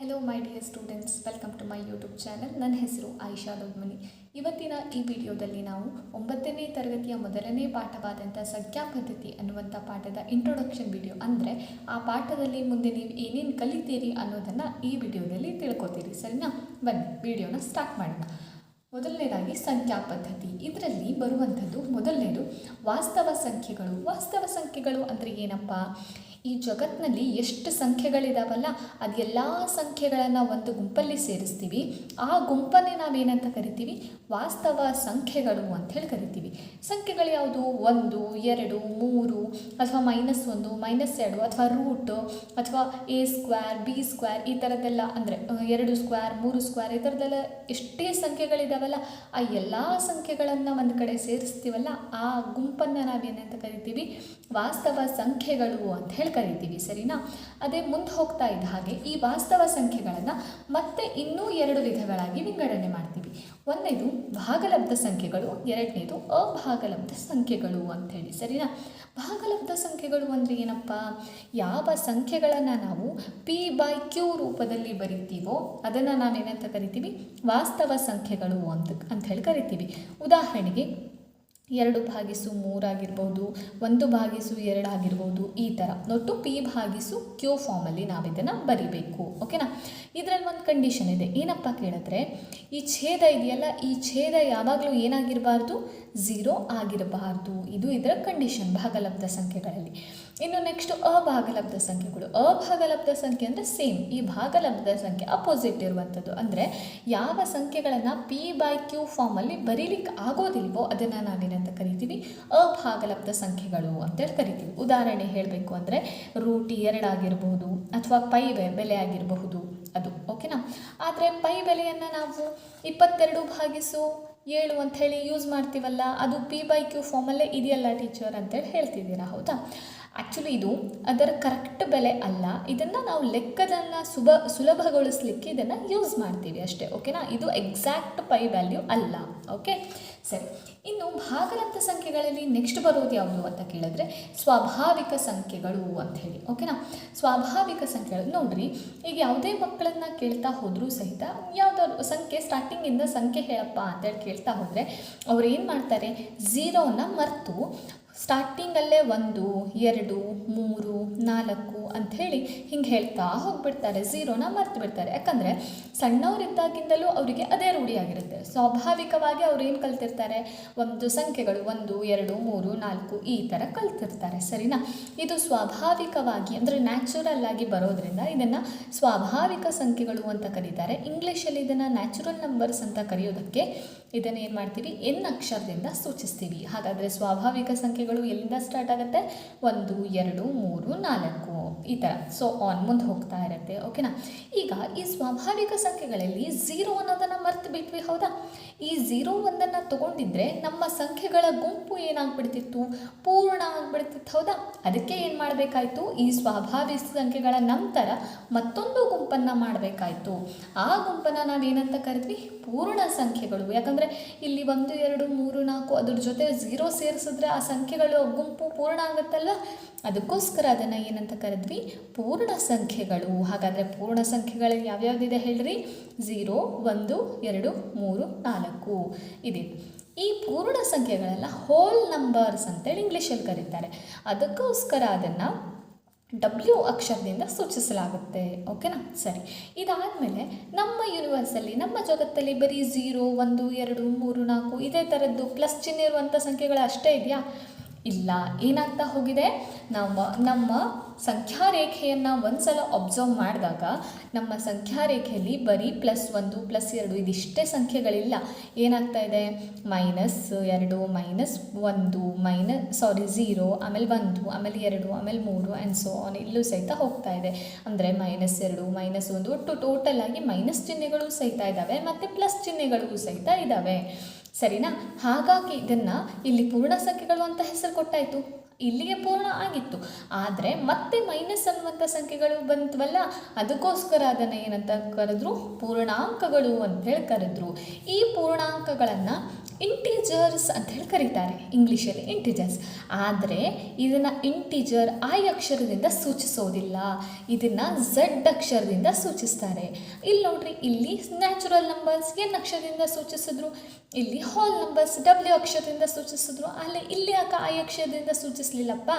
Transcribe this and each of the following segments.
Hello my dear students welcome to my YouTube channel ನನ್ನ ಹೆಸರು ಆಯಿಷಾ ದೊಡ್ಮನಿ. ಇವತ್ತಿನ ಈ ವಿಡಿಯೋದಲ್ಲಿ ನಾವು ಒಂಬತ್ತನೇ ತರಗತಿಯ ಮೊದಲನೇ ಪಾಠವಾದಂಥ ಸಂಖ್ಯಾ ಪದ್ಧತಿ ಅನ್ನುವಂಥ ಪಾಠದ ಇಂಟ್ರೊಡಕ್ಷನ್ ವಿಡಿಯೋ ಅಂದರೆ ಆ ಪಾಠದಲ್ಲಿ ಮುಂದೆ ನೀವು ಏನೇನು ಕಲಿತೀರಿ ಅನ್ನೋದನ್ನು ಈ ವಿಡಿಯೋದಲ್ಲಿ ತಿಳ್ಕೊತೀರಿ. ಸರಿನಾ? ಬನ್ನಿ, ವಿಡಿಯೋನ ಸ್ಟಾರ್ಟ್ ಮಾಡೋಣ. ಮೊದಲನೇದಾಗಿ ಸಂಖ್ಯಾ ಪದ್ಧತಿ. ಇದರಲ್ಲಿ ಬರುವಂಥದ್ದು ಮೊದಲನೇದು ವಾಸ್ತವ ಸಂಖ್ಯೆಗಳು. ವಾಸ್ತವ ಸಂಖ್ಯೆಗಳು ಅಂದರೆ ಏನಪ್ಪ? ಈ ಜಗತ್ತಿನಲ್ಲಿ ಎಷ್ಟು ಸಂಖ್ಯೆಗಳಿದಾವಲ್ಲ, ಅದೆಲ್ಲ ಸಂಖ್ಯೆಗಳನ್ನು ಒಂದು ಗುಂಪಲ್ಲಿ ಸೇರಿಸ್ತೀವಿ. ಆ ಗುಂಪನ್ನೇ ನಾವೇನಂತ ಕರಿತೀವಿ? ವಾಸ್ತವ ಸಂಖ್ಯೆಗಳು ಅಂತ ಹೇಳಿ ಕರಿತೀವಿ. ಸಂಖ್ಯೆಗಳು ಯಾವುದು? ಒಂದು, ಎರಡು, ಮೂರು, ಅಥವಾ ಮೈನಸ್ ಒಂದು ಮೈನಸ್ ಎರಡು, ಅಥವಾ ರೂಟ್ ಅಥವಾ ಎ ಸ್ಕ್ವೇರ್ ಬಿ ಸ್ಕ್ವೇರ್ ಈ ಥರದ್ದೆಲ್ಲ ಅಂದರೆ ಎರಡು ಸ್ಕ್ವೇರ್ ಮೂರು ಸ್ಕ್ವೇರ್ ಈ ಥರದ್ದೆಲ್ಲ ಎಷ್ಟೇ ಸಂಖ್ಯೆಗಳಿದಾವಲ್ಲ, ಆ ಎಲ್ಲ ಸಂಖ್ಯೆಗಳನ್ನು ಒಂದು ಕಡೆ ಸೇರಿಸ್ತೀವಲ್ಲ, ಆ ಗುಂಪನ್ನು ನಾವೇನಂತ ಕರಿತೀವಿ? ವಾಸ್ತವ ಸಂಖ್ಯೆಗಳು ಅಂತ ಹೇಳಿ ಕರಿತೀವಿ, ಸರಿನಾ? ಅದೇ ಮುಂದೆ ಹೋಗ್ತಾ ಇದ್ದ ಹಾಗೆ ಈ ವಾಸ್ತವ ಸಂಖ್ಯೆಗಳನ್ನು ಮತ್ತೆ ಇನ್ನೂ ಎರಡು ವಿಧಗಳಾಗಿ ವಿಂಗಡಣೆ ಮಾಡ್ತೀವಿ. ಒಂದನೇದು ಭಾಗಲಬ್ಧ ಸಂಖ್ಯೆಗಳು, ಎರಡನೇದು ಅಭಾಗಲಬ್ಧ ಸಂಖ್ಯೆಗಳು ಅಂಥೇಳಿ, ಸರಿನಾ? ಭಾಗಲಬ್ಧ ಸಂಖ್ಯೆಗಳು ಅಂದರೆ ಏನಪ್ಪ? ಯಾವ ಸಂಖ್ಯೆಗಳನ್ನು ನಾವು ಪಿ ಬೈ ಕ್ಯೂ ರೂಪದಲ್ಲಿ ಬರಿತೀವೋ ಅದನ್ನು ನಾವೇನಂತ ಕರಿತೀವಿ? ವಾಸ್ತವ ಸಂಖ್ಯೆಗಳು ಅಂತ, ಅಂಥೇಳಿ ಕರಿತೀವಿ. ಉದಾಹರಣೆಗೆ ಎರಡು ಭಾಗಿಸು ಮೂರಾಗಿರ್ಬೋದು ಒಂದು ಭಾಗಿಸು ಎರಡು ಆಗಿರ್ಬೋದು, ಈ ಥರ ಒಟ್ಟು ಪಿ ಭಾಗಿಸು ಕ್ಯೂ ಫಾರ್ಮಲ್ಲಿ ನಾವಿದನ್ನು ಬರಿಬೇಕು ಓಕೆನಾ ಇದರಲ್ಲಿ ಒಂದು ಕಂಡೀಷನ್ ಇದೆ. ಏನಪ್ಪ ಕೇಳಿದ್ರೆ, ಈ ಛೇದ ಇದೆಯಲ್ಲ, ಈ ಛೇದ ಯಾವಾಗಲೂ ಏನಾಗಿರಬಾರ್ದು? ಝೀರೋ ಆಗಿರಬಾರ್ದು. ಇದು ಇದರ ಕಂಡೀಷನ್ ಭಾಗಲಬ್ಧ ಸಂಖ್ಯೆಗಳಲ್ಲಿ. ಇನ್ನು ನೆಕ್ಸ್ಟ್ ಅಭಾಗಲಬ್ಧ ಸಂಖ್ಯೆಗಳು. ಅಭಾಗಲಬ್ಧ ಸಂಖ್ಯೆ ಅಂದರೆ ಸೇಮ್ ಈ ಭಾಗಲಬ್ಧ ಸಂಖ್ಯೆ ಅಪೋಸಿಟ್ ಇರುವಂಥದ್ದು ಅಂದರೆ ಯಾವ ಸಂಖ್ಯೆಗಳನ್ನು ಪಿ ಬೈ ಕ್ಯೂ ಫಾರ್ಮಲ್ಲಿ ಬರೀಲಿಕ್ಕೆ ಆಗೋದಿಲ್ವೋ ಅದನ್ನು ನಾವೇನಂತ ಕರಿತೀವಿ? ಅಭಾಗಲಬ್ಧ ಸಂಖ್ಯೆಗಳು ಅಂತೇಳಿ ಕರಿತೀವಿ. ಉದಾಹರಣೆ ಹೇಳಬೇಕು ಅಂದರೆ ರೂಟ್ ಎರಡಾಗಿರಬಹುದು ಅಥವಾ ಪೈ ಬೆಲೆ ಆಗಿರಬಹುದು ಅದು. ಓಕೆನಾ ಆದರೆ ಪೈ ಬೆಲೆಯನ್ನು ನಾವು ಇಪ್ಪತ್ತೆರಡು ಭಾಗಿಸು ಏಳು ಅಂತ ಯೂಸ್ ಮಾಡ್ತೀವಲ್ಲ, ಅದು ಪಿ ಬೈ ಕ್ಯೂ ಫಾರ್ಮಲ್ಲೇ ಇದೆಯಲ್ಲ ಟೀಚರ್ ಅಂತೇಳಿ ಹೇಳ್ತಿದ್ದೀರಾ, ಹೌದಾ? ಆ್ಯಕ್ಚುಲಿ ಇದು ಅದರ ಕರೆಕ್ಟ್ ಬೆಲೆ ಅಲ್ಲ. ಇದನ್ನು ನಾವು ಲೆಕ್ಕದನ್ನು ಸುಭ, ಸುಲಭಗೊಳಿಸ್ಲಿಕ್ಕೆ ಇದನ್ನು ಯೂಸ್ ಮಾಡ್ತೀವಿ ಅಷ್ಟೇ ಓಕೆನಾ ಇದು ಎಕ್ಸಾಕ್ಟ್ ಪೈ ವ್ಯಾಲ್ಯೂ ಅಲ್ಲ ಓಕೆ ಸರಿ, ಇನ್ನು ಭಾಗಲಬ್ಧ ಸಂಖ್ಯೆಗಳಲ್ಲಿ ನೆಕ್ಸ್ಟ್ ಬರೋದು ಯಾವುದು ಅಂತ ಕೇಳಿದ್ರೆ ಸ್ವಾಭಾವಿಕ ಸಂಖ್ಯೆಗಳು ಅಂತ ಹೇಳಿ ಓಕೆನಾ ಸ್ವಾಭಾವಿಕ ಸಂಖ್ಯೆಗಳು, ನೋಡ್ರಿ, ಈಗ ಯಾವುದೇ ಮಕ್ಕಳನ್ನ ಕೇಳ್ತಾ ಹೋದರೂ ಸಹಿತ ಯಾವುದಾದ್ರು ಸಂಖ್ಯೆ ಸ್ಟಾರ್ಟಿಂಗಿಂದ ಸಂಖ್ಯೆ ಹೇಳಪ್ಪ ಅಂತೇಳಿ ಕೇಳ್ತಾ ಹೋದರೆ ಅವ್ರು ಏನು ಮಾಡ್ತಾರೆ? ಝೀರೋನ ಮರೆತು ಸ್ಟಾರ್ಟಿಂಗಲ್ಲೇ ಒಂದು, ಎರಡು, ಮೂರು, ನಾಲ್ಕು ಅಂಥೇಳಿ ಹಿಂಗೆ ಹೇಳ್ತಾ ಹೋಗ್ಬಿಡ್ತಾರೆ ಝೀರೋನ ಮರ್ತು ಬಿಡ್ತಾರೆ. ಯಾಕಂದರೆ ಸಣ್ಣವರಿದ್ದಾಗಿಂದಲೂ ಅವರಿಗೆ ಅದೇ ರೂಢಿಯಾಗಿರುತ್ತೆ ಸ್ವಾಭಾವಿಕವಾಗಿ ಅವ್ರು ಏನು ಕಲ್ತಿರ್ತಾರೆ? ಒಂದು ಸಂಖ್ಯೆಗಳು, ಒಂದು, ಎರಡು, ಮೂರು, ನಾಲ್ಕು, ಈ ಥರ ಕಲ್ತಿರ್ತಾರೆ. ಸರಿನಾ? ಇದು ಸ್ವಾಭಾವಿಕವಾಗಿ ಅಂದರೆ ನ್ಯಾಚುರಲ್ ಆಗಿ ಬರೋದ್ರಿಂದ ಇದನ್ನು ಸ್ವಾಭಾವಿಕ ಸಂಖ್ಯೆಗಳು ಅಂತ ಕರೀತಾರೆ. ಇಂಗ್ಲೀಷಲ್ಲಿ ಇದನ್ನು ನ್ಯಾಚುರಲ್ ನಂಬರ್ಸ್ ಅಂತ ಕರೆಯೋದಕ್ಕೆ ಇದನ್ನು ಏನು ಮಾಡ್ತೀವಿ? ಎನ್ ಅಕ್ಷರದಿಂದ ಸೂಚಿಸ್ತೀವಿ. ಹಾಗಾದರೆ ಸ್ವಾಭಾವಿಕ ಸಂಖ್ಯೆಗಳು ಎಲ್ಲಿಂದ ಸ್ಟಾರ್ಟ್ ಆಗುತ್ತೆ? ಒಂದು, ಎರಡು, ಮೂರು, ನಾಲ್ಕು ಈ ಥರ ಸೊ ಆನ್ ಮುಂದೆ ಹೋಗ್ತಾ ಇರುತ್ತೆ ಓಕೆನಾ ಈಗ ಈ ಸ್ವಾಭಾವಿಕ ಸಂಖ್ಯೆಗಳಲ್ಲಿ ಝೀರೋ ಅನ್ನೋದನ್ನು ಮರ್ತು ಬಿಟ್ವಿ, ಹೌದಾ? ಈ ಝೀರೋ ಒಂದನ್ನು ತೊಗೊಂಡಿದ್ರೆ ನಮ್ಮ ಸಂಖ್ಯೆಗಳ ಗುಂಪು ಏನಾಗ್ಬಿಡ್ತಿತ್ತು? ಪೂರ್ಣ ಆಗ್ಬಿಡ್ತಿತ್ತು, ಹೌದಾ? ಅದಕ್ಕೆ ಏನು ಮಾಡಬೇಕಾಯಿತು? ಈ ಸ್ವಾಭಾವಿಕ ಸಂಖ್ಯೆಗಳ ನಂತರ ಮತ್ತೊಂದು ಗುಂಪನ್ನು ಮಾಡಬೇಕಾಯ್ತು. ಆ ಗುಂಪನ್ನು ನಾವೇನಂತ ಕರೆದ್ವಿ? ಪೂರ್ಣ ಸಂಖ್ಯೆಗಳು. ಯಾಕಂದರೆ ಇಲ್ಲಿ ಒಂದು, ಎರಡು, ಮೂರು, ನಾಲ್ಕು ಅದ್ರ ಜೊತೆ ಝೀರೋ ಸೇರಿಸಿದ್ರೆ ಆ ಸಂಖ್ಯೆಗಳು ಗುಂಪು ಪೂರ್ಣ ಆಗುತ್ತಲ್ಲ? ಅದಕ್ಕೋಸ್ಕರ ಅದನ್ನು ಏನಂತ ಕರೆದ್ವಿ? ಪೂರ್ಣ ಸಂಖ್ಯೆಗಳು. ಹಾಗಾದರೆ ಪೂರ್ಣ ಸಂಖ್ಯೆಗಳು ಯಾವ್ಯಾವ್ದಿದೆ ಹೇಳ್ರಿ? ಝೀರೋ ಒಂದು, ಎರಡು, ಮೂರು, ನಾಲ್ಕು. ಇದೆ. ಈ ಪೂರ್ಣ ಸಂಖ್ಯೆಗಳೆಲ್ಲ ಹೋಲ್ ನಂಬರ್ಸ್ ಅಂತೇಳಿ ಇಂಗ್ಲೀಷಲ್ಲಿ ಕರೀತಾರೆ. ಅದಕ್ಕೋಸ್ಕರ ಅದನ್ನು ಡಬ್ಲ್ಯೂ ಅಕ್ಷರದಿಂದ ಸೂಚಿಸಲಾಗುತ್ತೆ. ಓಕೆನಾ ಸರಿ. ಇದಾದಮೇಲೆ ನಮ್ಮ ಯೂನಿವರ್ಸಲ್ಲಿ ನಮ್ಮ ಜಗತ್ತಲ್ಲಿ ಬರೀ ಝೀರೋ ಒಂದು, ಎರಡು, ಮೂರು, ನಾಲ್ಕು, ಇದೇ ಥರದ್ದು ಪ್ಲಸ್ ಚಿಹ್ನೆ ಇರುವಂಥ ಸಂಖ್ಯೆಗಳು ಅಷ್ಟೇ ಇದೆಯಾ? ಇಲ್ಲ, ಏನಾಗ್ತಾ ಹೋಗಿದೆ? ನಮ್ಮ ನಮ್ಮ ಸಂಖ್ಯಾರೇಖೆಯನ್ನು ಒಂದ್ಸಲ ಅಬ್ಸರ್ವ್ ಮಾಡಿದಾಗ ನಮ್ಮ ಸಂಖ್ಯಾರೇಖೆಯಲ್ಲಿ ಬರೀ ಪ್ಲಸ್ ಒಂದು ಪ್ಲಸ್ ಎರಡು ಇದಿಷ್ಟೇ ಸಂಖ್ಯೆಗಳಿಲ್ಲ. ಏನಾಗ್ತಾ ಇದೆ? ಮೈನಸ್ ಎರಡು ಮೈನಸ್ ಒಂದು ಮೈನಸ್ ಸಾರಿ ಝೀರೋ ಆಮೇಲೆ ಒಂದು, ಆಮೇಲೆ ಎರಡು, ಆಮೇಲೆ ಮೂರು ಆ್ಯಂಡ್ ಸೊ ಆನ್ ಇಲ್ಲೂ ಸಹಿತ ಹೋಗ್ತಾ ಇದೆ. ಅಂದರೆ ಮೈನಸ್ ಎರಡು ಮೈನಸ್ ಒಂದು, ಒಟ್ಟು ಟೋಟಲ್ ಆಗಿ ಮೈನಸ್ ಚಿಹ್ನೆಗಳು ಸಹಿತ ಇದ್ದಾವೆ ಮತ್ತು ಪ್ಲಸ್ ಚಿಹ್ನೆಗಳಿಗೂ ಸಹಿತ ಇದ್ದಾವೆ ಸರಿನಾ? ಹಾಗಾಗಿ ಇದನ್ನು ಇಲ್ಲಿ ಪೂರ್ಣ ಸಂಖ್ಯೆಗಳು ಅಂತ ಹೆಸರು ಕೊಟ್ಟಾಯಿತು. ಇಲ್ಲಿಗೆ ಪೂರ್ಣ ಆಗಿತ್ತು. ಆದರೆ ಮತ್ತೆ ಮೈನಸ್ ಅನ್ನುವಂಥ ಸಂಖ್ಯೆಗಳು ಬಂತವಲ್ಲ? ಅದಕ್ಕೋಸ್ಕರ ಅದನ್ನು ಏನಂತ ಕರೆದ್ರು? ಪೂರ್ಣಾಂಕಗಳು ಅಂತ ಹೇಳಿ ಕರೆದ್ರು. ಈ ಪೂರ್ಣಾಂಕಗಳನ್ನು ಇಂಟಿಜರ್ಸ್ ಅಂತ ಹೇಳಿ ಕರೀತಾರೆ. ಇಂಗ್ಲೀಷಲ್ಲಿ ಇಂಟಿಜರ್ಸ್ ಆದರೆ ಇದನ್ನು ಇಂಟಿಜರ್ ಐ ಅಕ್ಷರದಿಂದ ಸೂಚಿಸೋದಿಲ್ಲ. ಇದನ್ನು ಝಡ್ ಅಕ್ಷರದಿಂದ ಸೂಚಿಸ್ತಾರೆ. ಇಲ್ಲಿ ನೋಡ್ರಿ, ಇಲ್ಲಿ ನ್ಯಾಚುರಲ್ ನಂಬರ್ಸ್ ಏನು ಅಕ್ಷರದಿಂದ ಸೂಚಿಸಿದ್ರು. ಇಲ್ಲಿ ಹಾಲ್ ನಂಬರ್ಸ್ ಡಬ್ಲ್ಯೂ ಅಕ್ಷರದಿಂದ ಸೂಚಿಸಿದ್ರು. ಅಲ್ಲಿ ಇಲ್ಲಿ ಯಾಕೆ ಐ ಅಕ್ಷರದಿಂದ ಸೂಚಿಸಲಿಲ್ಲಪ್ಪ?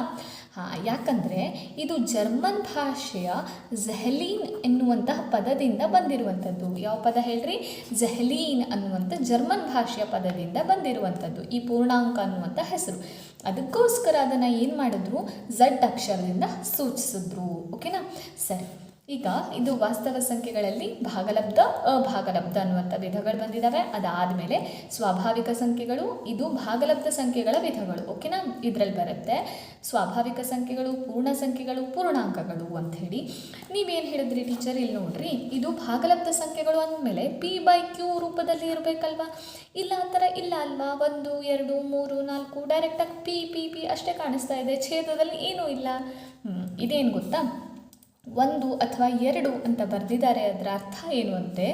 ಹಾಂ, ಯಾಕಂದರೆ ಇದು ಜರ್ಮನ್ ಭಾಷೆಯ ಝೆಹಲೀನ್ ಎನ್ನುವಂತಹ ಪದದಿಂದ ಬಂದಿರುವಂಥದ್ದು. ಯಾವ ಪದ ಹೇಳ್ರಿ? ಝೆಹಲೀನ್ ಅನ್ನುವಂಥ ಜರ್ಮನ್ ಭಾಷೆಯ ಪದದಿಂದ ಬಂದಿರುವಂಥದ್ದು. ಈ ಪೂರ್ಣಾಂಕ ಅನ್ನುವಂಥ ಹೆಸರು. ಅದಕ್ಕೋಸ್ಕರ ಅದನ್ನು ಏನು ಮಾಡಿದ್ರು? ಝಡ್ ಅಕ್ಷರದಿಂದ ಸೂಚಿಸಿದ್ರು. ಓಕೆನಾ? ಸರಿ. ಈಗ ಇದು ವಾಸ್ತವ ಸಂಖ್ಯೆಗಳಲ್ಲಿ ಭಾಗಲಬ್ಧ, ಅಭಾಗಲಬ್ಧ ಅನ್ನುವಂಥ ವಿಧಗಳು ಬಂದಿದ್ದಾವೆ ಅದಾದಮೇಲೆ ಸ್ವಾಭಾವಿಕ ಸಂಖ್ಯೆಗಳು, ಇದು ಭಾಗಲಬ್ಧ ಸಂಖ್ಯೆಗಳ ವಿಧಗಳು. ಓಕೆನಾ? ಇದರಲ್ಲಿ ಬರುತ್ತೆ ಸ್ವಾಭಾವಿಕ ಸಂಖ್ಯೆಗಳು, ಪೂರ್ಣ ಸಂಖ್ಯೆಗಳು, ಪೂರ್ಣಾಂಕಗಳು ಅಂತ ಹೇಳಿ. ನೀವೇನು ಹೇಳಿದ್ರಿ ಟೀಚರ್? ಇಲ್ಲಿ ನೋಡ್ರಿ. ಇದು ಭಾಗಲಬ್ಧ ಸಂಖ್ಯೆಗಳು ಅಂದಮೇಲೆ ಪಿ ಬೈ ಕ್ಯೂ ರೂಪದಲ್ಲಿ ಇರಬೇಕಲ್ವಾ? ಇಲ್ಲ ಆ ಥರ ಇಲ್ಲ ಅಲ್ವಾ? ಒಂದು, ಎರಡು, ಮೂರು, ನಾಲ್ಕು, ಡೈರೆಕ್ಟಾಗಿ ಪಿ ಪಿ ಪಿ ಅಷ್ಟೇ ಕಾಣಿಸ್ತಾ ಇದೆ. ಛೇದದಲ್ಲಿ ಏನೂ ಇಲ್ಲ. ಇದೇನು ಗೊತ್ತಾ? ಒಂದು ಅಥವಾ ಎರಡು ಅಂತ ಬರೆದಿದ್ದಾರೆ ಅದರ ಅರ್ಥ ಏನು ಅಂದರೆ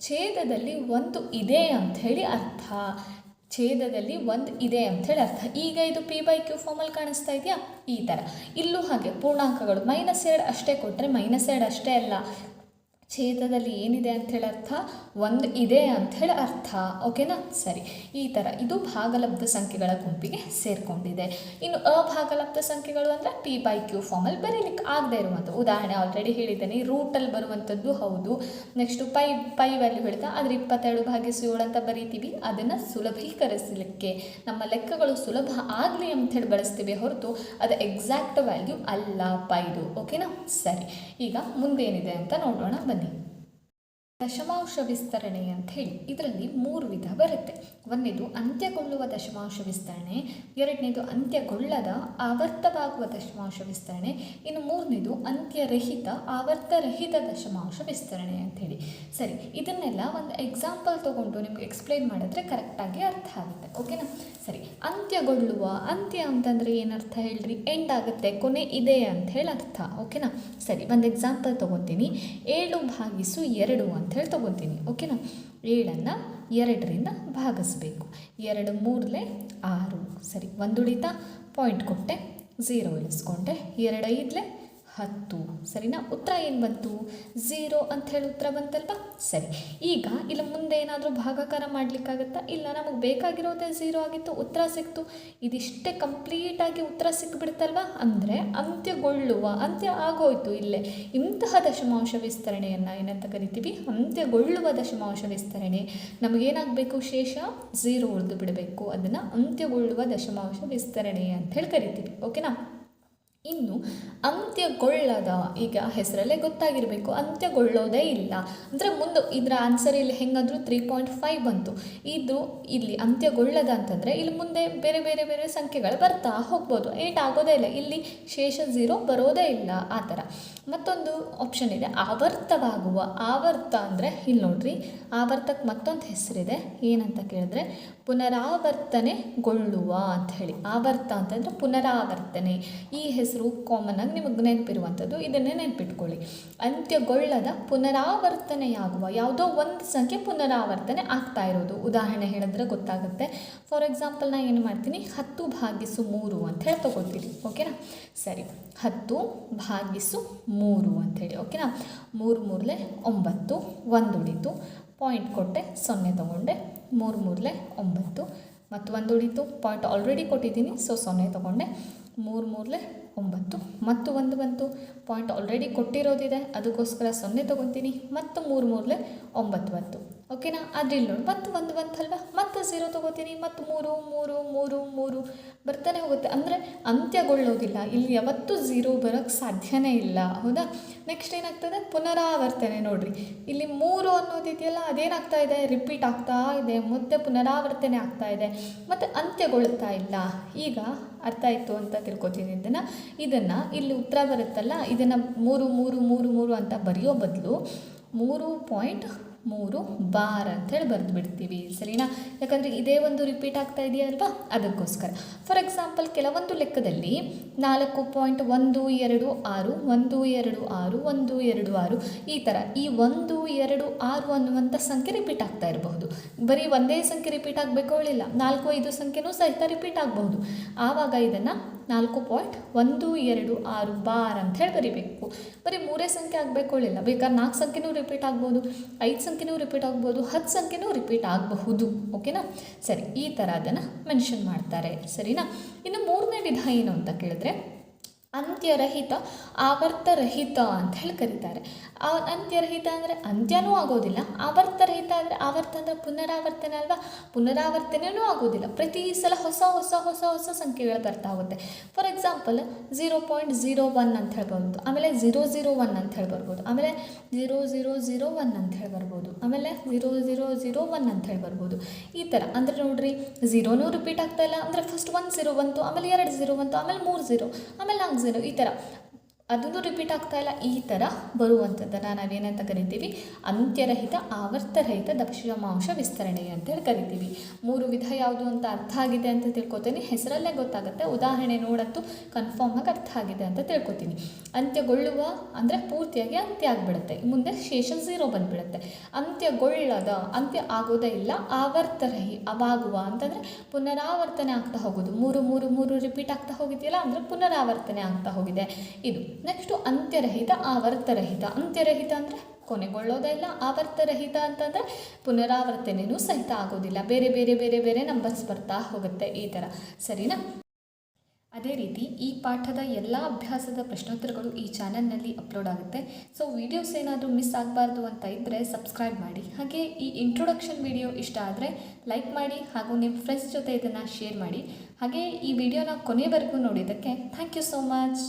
ಛೇದದಲ್ಲಿ ಒಂದು ಇದೆ ಅಂಥೇಳಿ ಅರ್ಥ. ಛೇದದಲ್ಲಿ ಒಂದು ಇದೆ ಅಂಥೇಳಿ ಅರ್ಥ. ಈಗ ಇದು ಪಿ ಬೈ ಕ್ಯೂ ಫಾರ್ಮಲ್ಲಿ ಕಾಣಿಸ್ತಾ ಇದೆಯಾ? ಈ ಥರ ಇಲ್ಲೂ ಹಾಗೆ ಪೂರ್ಣಾಂಕಗಳು. ಮೈನಸ್ ಎರಡು ಅಷ್ಟೇ ಕೊಟ್ಟರೆ ಮೈನಸ್ ಎರಡು ಅಷ್ಟೇ ಅಲ್ಲ. ಛೇದದಲ್ಲಿ ಏನಿದೆ ಅಂಥೇಳಿ ಅರ್ಥ? ಒಂದು ಇದೆ ಅಂಥೇಳಿ ಅರ್ಥ. ಓಕೆನಾ ಸರಿ. ಈ ಥರ ಇದು ಭಾಗಲಬ್ಧ ಸಂಖ್ಯೆಗಳ ಗುಂಪಿಗೆ ಸೇರಿಕೊಂಡಿದೆ. ಇನ್ನು ಅಭಾಗಲಬ್ಧ ಸಂಖ್ಯೆಗಳು ಅಂದರೆ ಪಿ ಬೈ ಕ್ಯೂ ಫಾರ್ಮಲ್ಲಿ ಬರೀಲಿಕ್ಕೆ ಆಗದೆ ಇರುವಂಥ ಉದಾಹರಣೆ ಆಲ್ರೆಡಿ ಹೇಳಿದ್ದೇನೆ. ರೂಟಲ್ಲಿ ಬರುವಂಥದ್ದು ಹೌದು. ನೆಕ್ಸ್ಟು ಪೈ ಪೈ ವ್ಯಾಲ್ಯೂ ಹೇಳ್ತಾ ಆದರೆ ಇಪ್ಪತ್ತೆರಡು ಭಾಗಿಸು ಏಳು ಅಂತ ಬರೀತೀವಿ. ಅದನ್ನು ಸುಲಭೀಕರಿಸಲಿಕ್ಕೆ, ನಮ್ಮ ಲೆಕ್ಕಗಳು ಸುಲಭ ಆಗಲಿ ಅಂಥೇಳಿ ಬಳಸ್ತೀವಿ ಹೊರತು ಅದು ಎಕ್ಸಾಕ್ಟ್ ವ್ಯಾಲ್ಯೂ ಅಲ್ಲ ಪೈದು ಓಕೆನಾ ಸರಿ. ಈಗ ಮುಂದೇನಿದೆ ಅಂತ ನೋಡೋಣ, ಬನ್ನಿ. learning. ದಶಮಾಂಶ ವಿಸ್ತರಣೆ ಅಂತ ಹೇಳಿ ಇದರಲ್ಲಿ ಮೂರು ವಿಧ ಬರುತ್ತೆ. ಒಂದನೇದು ಅಂತ್ಯಗೊಳ್ಳುವ ದಶಮಾಂಶ ವಿಸ್ತರಣೆ, ಎರಡನೇದು ಅಂತ್ಯಗೊಳ್ಳದ ಆವರ್ತವಾಗುವ ದಶಮಾಂಶ ವಿಸ್ತರಣೆ, ಇನ್ನು ಮೂರನೇದು ಅಂತ್ಯರಹಿತ ಆವರ್ತರಹಿತ ದಶಮಾಂಶ ವಿಸ್ತರಣೆ ಅಂಥೇಳಿ ಸರಿ, ಇದನ್ನೆಲ್ಲ ಒಂದು ಎಕ್ಸಾಂಪಲ್ ತೊಗೊಂಡು ನಿಮಗೆ ಎಕ್ಸ್ಪ್ಲೈನ್ ಮಾಡಿದ್ರೆ ಕರೆಕ್ಟಾಗಿ ಅರ್ಥ ಆಗುತ್ತೆ. ಓಕೆನಾ ಸರಿ, ಅಂತ್ಯಗೊಳ್ಳುವ, ಅಂತ್ಯ ಅಂತಂದರೆ ಏನರ್ಥ ಹೇಳ್ರಿ? ಎಂಡ್ ಆಗುತ್ತೆ, ಕೊನೆ ಇದೆ ಅಂತ ಹೇಳಿ ಅರ್ಥ ಓಕೆನಾ ಸರಿ, ಒಂದು ಎಕ್ಸಾಂಪಲ್ ತೊಗೊತೀನಿ. ಏಳು ಭಾಗಿಸು ಎರಡು ಅಂತ ಹೇಳಿ ತೊಗೊತೀನಿ ಓಕೆನಾ ಏಳನ್ನು ಎರಡರಿಂದ ಭಾಗಿಸ್ಬೇಕು. ಎರಡು ಮೂರಲೆ ಆರು. ಸರಿ ಒಂದು ಪಾಯಿಂಟ್ ಕೊಟ್ಟೆ ಝೀರೋ ಇಳಿಸ್ಕೊಂಡೆ. ಎರಡು ಐದಲೆ ಹತ್ತು. ಸರಿನಾ? ಉತ್ತರ ಏನು ಬಂತು? ಝೀರೋ ಅಂತ ಹೇಳಿ ಉತ್ತರ ಬಂತಲ್ವಾ? ಸರಿ. ಈಗ ಇಲ್ಲಿ ಮುಂದೆ ಏನಾದರೂ ಭಾಗಾಕಾರ ಮಾಡಲಿಕ್ಕಾಗತ್ತಾ? ಇಲ್ಲ, ನಮಗೆ ಬೇಕಾಗಿರೋದೇ ಝೀರೋ ಆಗಿತ್ತು, ಉತ್ತರ ಸಿಕ್ತು. ಇದಿಷ್ಟೇ ಕಂಪ್ಲೀಟಾಗಿ ಉತ್ತರ ಸಿಕ್ಬಿಡ್ತಲ್ವ? ಅಂದರೆ ಅಂತ್ಯಗೊಳ್ಳುವ ಅಂತ್ಯ ಆಗೋಯ್ತು ಇಲ್ಲೇ. ಇಂತಹ ದಶಮಾಂಶ ವಿಸ್ತರಣೆಯನ್ನು ಏನಂತ ಕರಿತೀವಿ? ಅಂತ್ಯಗೊಳ್ಳುವ ದಶಮಾಂಶ ವಿಸ್ತರಣೆ. ನಮಗೇನಾಗಬೇಕು ಶೇಷ? ಝೀರೋ ಉಳಿದು ಬಿಡಬೇಕು. ಅದನ್ನು ಅಂತ್ಯಗೊಳ್ಳುವ ದಶಮಾಂಶ ವಿಸ್ತರಣೆ ಅಂತ ಹೇಳಿ ಕರಿತೀವಿ. ಓಕೆನಾ? ಇನ್ನು ಅಂತ್ಯಗೊಳ್ಳದ, ಈಗ ಹೆಸರಲ್ಲೇ ಗೊತ್ತಾಗಿರಬೇಕು, ಅಂತ್ಯಗೊಳ್ಳೋದೇ ಇಲ್ಲ. ಅಂದರೆ ಮುಂದೆ ಇದರ ಆನ್ಸರ್ ಇಲ್ಲಿ ಹೆಂಗಾದರೂ ತ್ರೀ ಪಾಯಿಂಟ್ ಫೈವ್ ಬಂತು. ಇದು ಇಲ್ಲಿ ಅಂತ್ಯಗೊಳ್ಳದ ಅಂತಂದರೆ ಇಲ್ಲಿ ಮುಂದೆ ಬೇರೆ ಬೇರೆ ಬೇರೆ ಸಂಖ್ಯೆಗಳು ಬರ್ತಾ ಹೋಗ್ಬೋದು. ಏಟ್ ಆಗೋದೇ ಇಲ್ಲ. ಇಲ್ಲಿ ಶೇಷ ಝೀರೋ ಬರೋದೇ ಇಲ್ಲ ಆ ಥರ. ಮತ್ತೊಂದು ಆಪ್ಷನ್ ಇದೆ, ಆವರ್ತವಾಗುವ. ಆವರ್ತ ಅಂದರೆ ಇಲ್ಲಿ ನೋಡ್ರಿ, ಆವರ್ತಕ್ಕೆ ಮತ್ತೊಂದು ಹೆಸರಿದೆ. ಏನಂತ ಕೇಳಿದ್ರೆ, ಪುನರಾವರ್ತನೆಗೊಳ್ಳುವ ಅಂತ ಹೇಳಿ. ಆವರ್ತ ಅಂತಂದರೆ ಪುನರಾವರ್ತನೆ. ಈ ಹೆಸರು ಕಾಮನ್ ಆಗಿ ನಿಮಗೆ ನೆನಪಿರುವಂಥದ್ದು, ಇದನ್ನೇ ನೆನಪಿಟ್ಕೊಳ್ಳಿ. ಅಂತ್ಯಗೊಳ್ಳದ ಪುನರಾವರ್ತನೆಯಾಗುವ ಯಾವುದೋ ಒಂದು ಸಂಖ್ಯೆ ಪುನರಾವರ್ತನೆ ಆಗ್ತಾ ಇರೋದು. ಉದಾಹರಣೆ ಹೇಳಿದ್ರೆ ಗೊತ್ತಾಗುತ್ತೆ. ಫಾರ್ ಎಕ್ಸಾಂಪಲ್ ನಾನು ಏನು ಮಾಡ್ತೀನಿ? ಹತ್ತು ಭಾಗಿಸು ಮೂರು ಅಂತ ಹೇಳಿ ತೊಗೊಳ್ತೀನಿ. ಓಕೆನಾ ಸರಿ. ಹತ್ತು ಭಾಗಿಸು ಮೂರು ಅಂಥೇಳಿ ಓಕೆನಾ ಮೂರು ಮೂರಲೆ ಒಂಬತ್ತು, ಒಂದು ಉಳಿತು. ಪಾಯಿಂಟ್ ಕೊಟ್ಟೆ ಸೊನ್ನೆ ತೊಗೊಂಡೆ. ಮೂರು ಮೂರಲೆ ಒಂಬತ್ತು. ಮತ್ತು ಒಂದು ಉಳಿತು. ಪಾಯಿಂಟ್ ಆಲ್ರೆಡಿ ಕೊಟ್ಟಿದ್ದೀನಿ ಸೊ ಸೊನ್ನೆ ತೊಗೊಂಡೆ. ಮೂರು ಮೂರಲೆ ಒಂಬತ್ತು. ಮತ್ತು ಒಂದು ಬಂತು. ಪಾಯಿಂಟ್ ಆಲ್ರೆಡಿ ಕೊಟ್ಟಿರೋದಿದೆ. ಅದಕ್ಕೋಸ್ಕರ ಸೊನ್ನೆ ತೊಗೊತೀನಿ. ಮತ್ತು ಮೂರು ಮೂರಲೆ ಒಂಬತ್ತು ಬಂತು. ಓಕೆನಾ? ಆದರೆ ಇಲ್ಲಿ ನೋಡಿ. ಮತ್ತು ಒಂದು ಬಂತಲ್ವ ಮತ್ತು ಝೀರೋ ತೊಗೋತೀನಿ. ಮತ್ತು ಮೂರು ಮೂರು ಮೂರು ಮೂರು. ಬರ್ತಾನೆ ಹೋಗುತ್ತೆ. ಅಂದರೆ ಅಂತ್ಯಗೊಳ್ಳೋದಿಲ್ಲ ಇಲ್ಲಿ ಯಾವತ್ತೂ ಝೀರೋ ಬರೋಕ್ಕೆ ಸಾಧ್ಯನೇ ಇಲ್ಲ. ಹೌದಾ? ನೆಕ್ಸ್ಟ್ ಏನಾಗ್ತದೆ? ಪುನರಾವರ್ತನೆ ನೋಡಿರಿ. ಇಲ್ಲಿ ಮೂರು ಅನ್ನೋದಿದೆಯಲ್ಲ, ಅದೇನಾಗ್ತಾ ಇದೆ? ರಿಪೀಟ್ ಆಗ್ತಾ ಇದೆ. ಮತ್ತೆ ಪುನರಾವರ್ತನೆ ಆಗ್ತಾ ಇದೆ. ಮತ್ತು ಅಂತ್ಯಗೊಳ್ತಾ ಇಲ್ಲ. ಈಗ ಅರ್ಥ ಆಯಿತು ಅಂತ ತಿಳ್ಕೊತೀನಿ ಇದನ್ನು. ಇದನ್ನು ಇಲ್ಲಿ ಉತ್ತರ ಬರುತ್ತಲ್ಲ, ಇದನ್ನು ಮೂರು ಮೂರು ಮೂರು ಮೂರು ಅಂತ ಬರೆಯೋ ಬದಲು ಮೂರು ಪಾಯಿಂಟ್ ಮೂರು ಬಾರ್ ಅಂತೇಳಿ ಬರೆದು ಬಿಡ್ತೀವಿ ಸರಿನಾ? ಯಾಕಂದರೆ ಇದೇ ಒಂದು ರಿಪೀಟ್ ಆಗ್ತಾ ಇದೆಯಲ್ವಾ? ಅದಕ್ಕೋಸ್ಕರ. ಫಾರ್ ಎಕ್ಸಾಂಪಲ್ ಕೆಲವೊಂದು ಲೆಕ್ಕದಲ್ಲಿ ನಾಲ್ಕು ಪಾಯಿಂಟ್ ಒಂದು ಎರಡು ಆರು, ಒಂದು ಎರಡು ಆರು, ಒಂದು ಎರಡು ಆರು, ಈ ಥರ ಈ ಒಂದು ಎರಡು ಆರು ಅನ್ನುವಂಥ ಸಂಖ್ಯೆ ರಿಪೀಟ್ ಆಗ್ತಾ ಇರಬಹುದು. ಬರೀ ಒಂದೇ ಸಂಖ್ಯೆ ರಿಪೀಟ್ ಆಗಬೇಕು ಹೇಳಿಲ್ಲ, ನಾಲ್ಕು ಐದು ಸಂಖ್ಯೆನೂ ಸಹಿತ ರಿಪೀಟ್ ಆಗಬಹುದು. ಆವಾಗ ಇದನ್ನು ನಾಲ್ಕು ಪಾಯಿಂಟ್ ಒಂದು ಎರಡು ಆರು ಬಾರ್ ಅಂತ ಹೇಳಿ ಬರಿಬೇಕು. ಬರೀ ಮೂರೇ ಸಂಖ್ಯೆ ಆಗಬೇಕು ಇಲ್ಲ ಬೇಕಾದ್ರೆ ನಾಲ್ಕು ಸಂಖ್ಯೆನೂ ರಿಪೀಟ್ ಆಗ್ಬೋದು, ಐದು ಸಂಖ್ಯೆನೂ ರಿಪೀಟ್ ಆಗ್ಬೋದು, ಹತ್ತು ಸಂಖ್ಯೆನೂ ರಿಪೀಟ್ ಆಗಬಹುದು. ಓಕೆನಾ ಸರಿ, ಈ ಥರ ಅದನ್ನು ಮೆನ್ಷನ್ ಮಾಡ್ತಾರೆ. ಸರಿನಾ? ಇನ್ನು ಮೂರನೇ ವಿಧ ಏನು ಅಂತ ಕೇಳಿದ್ರೆ ಅಂತ್ಯರಹಿತ, ಆವರ್ತರಹಿತ ಅಂತ ಹೇಳಿ ಕರೀತಾರೆ. ಆ ಅಂತ್ಯರಹಿತ ಅಂದರೆ ಅಂತ್ಯನೂ ಆಗೋದಿಲ್ಲ, ಆವರ್ತರಹಿತ ಅಂದರೆ ಆವರ್ತ ಅಂದರೆ ಪುನರಾವರ್ತನೆ ಅಲ್ವಾ? ಪುನರಾವರ್ತನೆಯೂ ಆಗೋದಿಲ್ಲ. ಪ್ರತಿ ಸಲ ಹೊಸ ಹೊಸ ಹೊಸ ಹೊಸ ಸಂಖ್ಯೆಗಳು ಬರ್ತಾ ಹೋಗುತ್ತೆ. For example zero point zero one ಅಂತ ಹೇಳಿ ಬರ್ಬೋದು ಆಮೇಲೆ ಝೀರೋ ಝೀರೋ ಒನ್ ಅಂತ ಹೇಳಿ ಬರ್ಬೋದು. ಆಮೇಲೆ ಝೀರೋ ಝೀರೋ ಝೀರೋ ಒನ್ ಅಂತ ಹೇಳಿ ಬರ್ಬೋದು. ಆಮೇಲೆ ಝೀರೋ ಝೀರೋ ಝೀರೋ ಒನ್ ಅಂತ ಹೇಳಿ ಬರ್ಬೋದು. ಈ ಥರ ಅಂದರೆ ನೋಡಿರಿ ಝೀರೋನೂ ರಿಪೀಟ್ ಆಗ್ತಾ ಇಲ್ಲ. ಅಂದರೆ ಫಸ್ಟ್ ಒನ್ ಝೀರೋ ಬಂತು ಆಮೇಲೆ ಎರಡು ಝೀರೋ ಬಂತು ಆಮೇಲೆ ಮೂರು ಝೀರೋ ಆಮೇಲೆ ನಾಲ್ಕು ಝೀರೋ ಈ ಥರ ಅದನ್ನು ರಿಪೀಟ್ ಆಗ್ತಾ ಇಲ್ಲ. ಈ ಥರ ಬರುವಂಥದ್ದನ್ನು ನಾವೇನಂತ ಕರಿತೀವಿ? ಅಂತ್ಯರಹಿತ, ಆವರ್ತರಹಿತ ದಕ್ಷಿಣಮಾಂಶ ವಿಸ್ತರಣೆ ಅಂತ ಹೇಳಿ ಕರಿತೀವಿ. ಮೂರು ವಿಧ ಯಾವುದು ಅಂತ ಅರ್ಥ ಆಗಿದೆ ಅಂತ ತಿಳ್ಕೊತೀನಿ. ಹೆಸರಲ್ಲೇ ಗೊತ್ತಾಗುತ್ತೆ. ಉದಾಹರಣೆ ನೋಡಂತೂ ಕನ್ಫರ್ಮ್ ಆಗಿ ಅರ್ಥ ಆಗಿದೆ ಅಂತ ತಿಳ್ಕೊತೀನಿ. ಅಂತ್ಯಗೊಳ್ಳುವ ಅಂದರೆ ಪೂರ್ತಿಯಾಗಿ ಅಂತ್ಯ ಆಗಿಬಿಡುತ್ತೆ. ಮುಂದೆ ಶೇಷ ಝೀರೋ ಬಂದುಬಿಡುತ್ತೆ. ಅಂತ್ಯಗೊಳ್ಳದ, ಅಂತ್ಯ ಆಗೋದೇ ಇಲ್ಲ. ಆವರ್ತರಹಿ, ಅವಾಗುವ ಅಂತಂದರೆ ಪುನರಾವರ್ತನೆ ಆಗ್ತಾ ಹೋಗೋದು. ಮೂರು ಮೂರು ಮೂರು ರಿಪೀಟ್ ಆಗ್ತಾ ಹೋಗಿದೆಯಲ್ಲ, ಅಂದರೆ ಪುನರಾವರ್ತನೆ ಆಗ್ತಾ ಹೋಗಿದೆ. ಇದು. ನೆಕ್ಸ್ಟು ಅಂತ್ಯರಹಿತ, ಆವರ್ತರಹಿತ. ಅಂತ್ಯರಹಿತ ಅಂದರೆ ಕೊನೆಗೊಳ್ಳೋದೇ ಇಲ್ಲ, ಆವರ್ತರಹಿತ ಅಂತಂದರೆ ಪುನರಾವರ್ತನೆಯೂ ಸಹಿತ ಆಗೋದಿಲ್ಲ. ಬೇರೆ ಬೇರೆ ಬೇರೆ ಬೇರೆ ನಂಬರ್ಸ್ ಬರ್ತಾ ಹೋಗುತ್ತೆ ಈ ಥರ ಸರಿನಾ? ಅದೇ ರೀತಿ ಈ ಪಾಠದ ಎಲ್ಲ ಅಭ್ಯಾಸದ ಪ್ರಶ್ನೋತ್ತರಗಳು ಈ ಚಾನಲ್ನಲ್ಲಿ ಅಪ್ಲೋಡ್ ಆಗುತ್ತೆ. ಸೊ ವಿಡಿಯೋಸ್ ಏನಾದರೂ ಮಿಸ್ ಆಗಬಾರ್ದು ಅಂತ ಇದ್ದರೆ ಸಬ್ಸ್ಕ್ರೈಬ್ ಮಾಡಿ. ಹಾಗೆ ಈ ಇಂಟ್ರೊಡಕ್ಷನ್ ವಿಡಿಯೋ ಇಷ್ಟ ಆದರೆ ಲೈಕ್ ಮಾಡಿ ಹಾಗೂ ನಿಮ್ಮ ಫ್ರೆಂಡ್ಸ್ ಜೊತೆ ಇದನ್ನು ಶೇರ್ ಮಾಡಿ. ಹಾಗೆ ಈ ವಿಡಿಯೋನ ಕೊನೆವರೆಗೂ ನೋಡಿದ್ದಕ್ಕೆ ಥ್ಯಾಂಕ್ ಯು ಸೋ ಮಚ್